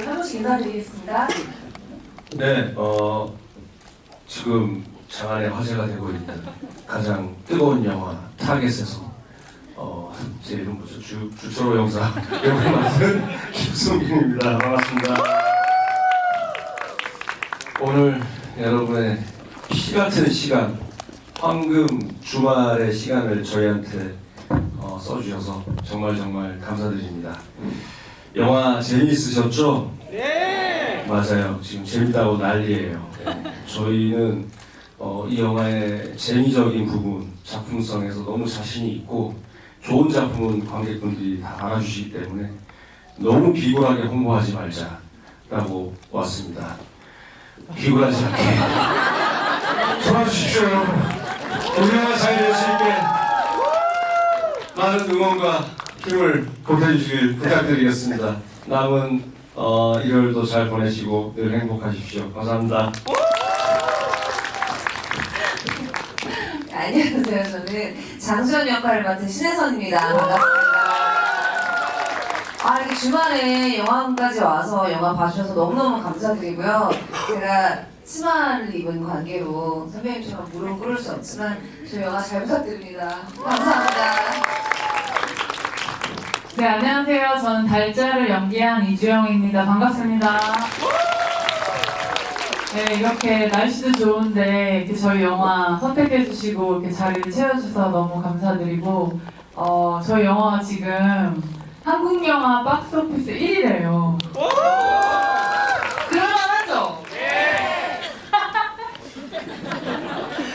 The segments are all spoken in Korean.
인사드리겠습니다. 네, 어, 지금 장안에 화제가 되고 있는 가장 뜨거운 영화 타겟에서 어, 제 이름 뭐죠? 주, 주초로 영사 역을 맡은 김승민입니다. 반갑습니다. 오늘 여러분의 피 같은 시간, 황금 주말의 시간을 저희한테 어, 써주셔서 정말 정말 감사드립니다. 영화 재미있으셨죠? 맞아요. 지금 재밌다고 난리예요. 네. 저희는 어, 이 영화의 재미적인 부분, 작품성에서 너무 자신이 있고 좋은 작품은 관객분들이 다 알아주시기 때문에 너무 비굴하게 홍보하지 말자라고 왔습니다. 비굴하지 않게 도와주십시오 여러분. 우리 영화 잘 있게 많은 응원과 힘을 보태주시길 부탁드리겠습니다. 남은 어, 일요일도 잘 보내시고 늘 행복하십시오. 감사합니다. 네, 안녕하세요. 저는 장수연 역할을 맡은 신혜선입니다. 반갑습니다. 아, 이렇게 주말에 영화관까지 와서 영화 봐주셔서 너무너무 감사드리고요. 제가 치마를 입은 관계로 선배님처럼 무릎 꿇을 수 없지만 저희 영화 잘 부탁드립니다. 감사합니다. 네, 안녕하세요. 저는 달자를 연기한 이주영입니다. 반갑습니다. 네, 이렇게 날씨도 좋은데 이렇게 저희 영화 선택해주시고 이렇게 자리를 채워주셔서 너무 감사드리고 어, 저희 영화가 지금 한국 영화 박스 오피스 1위래요. 그럴만하죠?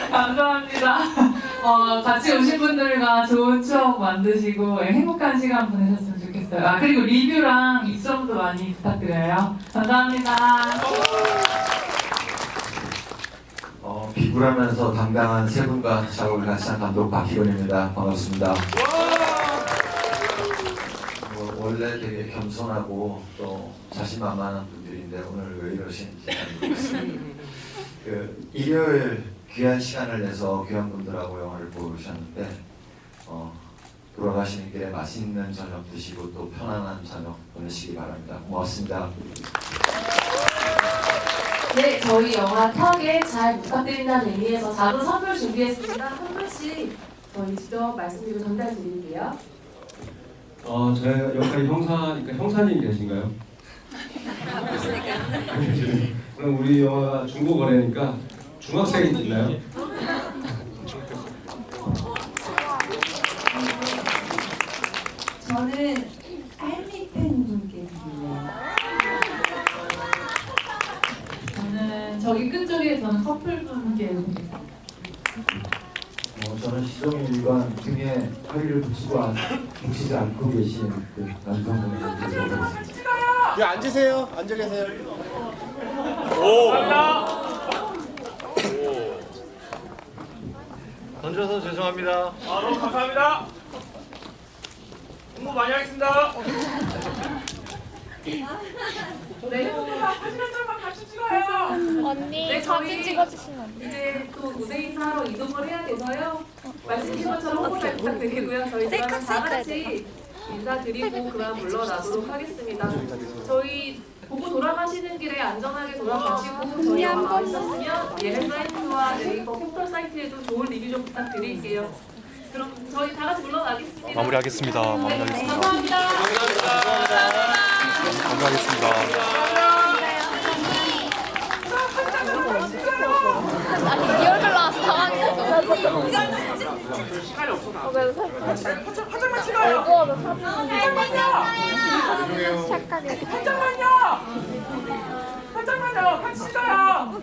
감사합니다. 어, 같이 오신 분들과 좋은 추억 만드시고 예, 행복한 시간 보내셨으면 좋겠어요. 아, 그리고 리뷰랑 입소문도 많이 부탁드려요. 감사합니다. 어, 비굴하면서 당당한 세 분과 작업을 같이 한 감독 박희건입니다. 반갑습니다. 뭐, 원래 되게 겸손하고 또 자신만만한 분들인데 오늘 왜 이러시는지 잘 모르겠습니다. 그 일요일 귀한 시간을 내서 귀한 분들하고 영화를 보러 오셨는데 어, 돌아가시는 길에 맛있는 저녁 드시고 또 편안한 저녁 보내시기 바랍니다. 고맙습니다. 네, 저희 영화 턱에 잘 부탁드린다는 의미에서 작은 선물 준비했습니다. 한 분씩 저희 직접 말씀드리고 전달 드릴게요. 어, 제 역할이 형사니까 형사님 계신가요? 그럼 우리 영화가 중고 거래니까 중학생이 있나요? 저는 할미 팬분께 드릴래요. 저는 저기 끝쪽에 저는 커플분께 드리겠습니다. 어, 저는 시종 일관 등에 허리를 붙이고 안, 붙이지 않고 계신 그 드리겠습니다. 예, 앉으세요. 앉아 계세요. 던져서 죄송합니다. 아, 너무 감사합니다. 홍보 많이 하겠습니다. 네, 사진 한 장만 같이 찍어요. 언니 네, 사진 찍어주시면 안 돼요? 이제 또 무대 인사하러 이동을 해야 돼서요. 말씀드린 것처럼 홍보 잘 부탁드리고요. 저희 그러면 다 셀카 같이 인사드리고 그만 물러나도록 하겠습니다. 저희 보고 돌아가시는 길에 안전하게 돌아가시고 저희 영화 맛있었으면 예매 사이트와 네이버 포털 사이트에도 좋은 리뷰 좀 부탁드릴게요. 그럼 저희 다 같이 물러나겠습니다. 마무리하겠습니다. 네, 마무리하겠습니다. 감사합니다. 마무리하겠습니다. 아니 이 얼굴 나와서 당황했어 시간이 없어. 나. 어, 그래서 사진 한 장만 찍어요. 착하게 한 장만요. 한 장만요. 같이 찍어요.